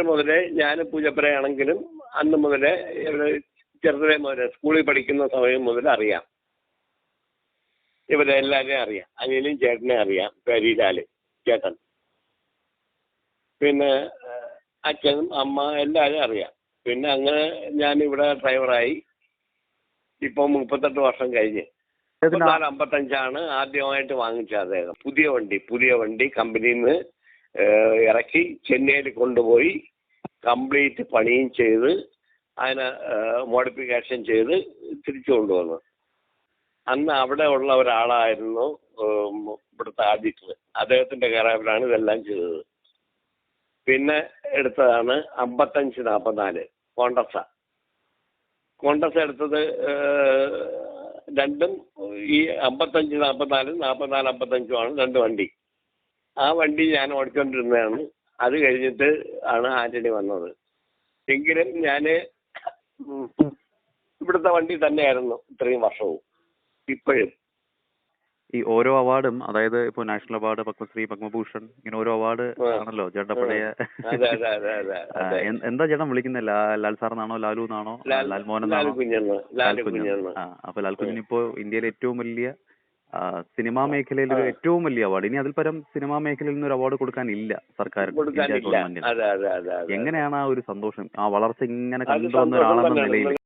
വന്നപ്പോൾ മുതലേ ഞാൻ പൂജപ്പുരയാണെങ്കിലും അന്ന് മുതലേ ചെറുതിലെ മുതലേ സ്കൂളിൽ പഠിക്കുന്ന സമയം മുതൽ അറിയാം. ഇവരെ എല്ലാവരെയും അറിയാം. അനിയനും ചേട്ടനെ അറിയാം. പെരീലാൽ ചേട്ടൻ. പിന്നെ അച്ഛനും അമ്മ എല്ലാവരും അറിയാം. പിന്നെ അങ്ങനെ ഞാൻ ഇവിടെ ഡ്രൈവറായി. ഇപ്പൊ മുപ്പത്തെട്ട് വർഷം കഴിഞ്ഞ്. മുപ്പത്തിനാല് അമ്പത്തഞ്ചാണ് ആദ്യമായിട്ട് വാങ്ങിച്ചത് അദ്ദേഹം. പുതിയ വണ്ടി പുതിയ വണ്ടി കമ്പനിയിൽ നിന്ന് ഇറക്കി ചെന്നൈയിൽ കൊണ്ടുപോയി കംപ്ലീറ്റ് പണിയും ചെയ്ത് അതിന് മോഡിഫിക്കേഷൻ ചെയ്ത് തിരിച്ചു കൊണ്ടുവന്നു. അന്ന് അവിടെ ഉള്ള ഒരാളായിരുന്നു ഇവിടുത്തെ ആഡിറ്റർ അദ്ദേഹത്തിന്റെ കരാറിലാണ് ഇതെല്ലാം ചെയ്തത്. പിന്നെ എടുത്തതാണ് അമ്പത്തഞ്ച് നാൽപ്പത്തിനാല് കോണ്ടസ. കോണ്ടസ എടുത്തത് രണ്ടും ഈ അമ്പത്തഞ്ച് നാൽപ്പത്തിനാലും നാൽപ്പത്തിനാല് അമ്പത്തഞ്ചുമാണ് രണ്ട് വണ്ടി. ആ വണ്ടി ഞാൻ ഓടിച്ചുകൊണ്ടിരുന്നതാണ് അത് കഴിഞ്ഞിട്ട് ആണ് ആന്റണി വന്നത്. എങ്കിലും ഞാൻ ഇവിടുത്തെ വണ്ടി തന്നെയായിരുന്നു ഇത്രയും വർഷവും. ഇപ്പോഴും. ഈ ഓരോ അവാർഡും അതായത് ഇപ്പോൾ നാഷണൽ അവാർഡ് പത്മശ്രീ പത്മഭൂഷൺ ഇങ്ങനെ ഓരോ അവാർഡ് ആണല്ലോ ചേട്ടൻ പഴയ. എന്താ ചേട്ടൻ വിളിക്കുന്നത് ലാൽ സാർ എന്നാണോ ലാലു എന്നാണോ? ലാൽ- ലാൽ മോഹൻ ലാൽ എന്നാണോ ലാൽ കുഞ്ഞെന്ന് അപ്പൊ ലാൽ കുഞ്ഞിന് ഇപ്പോ ഇന്ത്യയിലെ ഏറ്റവും വലിയ സിനിമാ മേഖലയിൽ ഒരു ഏറ്റവും വലിയ അവാർഡ് ഇനി അതിൽ പരം സിനിമാ മേഖലയിൽ നിന്ന് ഒരു അവാർഡ് കൊടുക്കാനില്ല സർക്കാർ എങ്ങനെയാണ് ആ ഒരു സന്തോഷം? ആ വളർച്ച ഇങ്ങനെ കണ്ടുവന്ന ഒരാളെന്ന നിലയിൽ.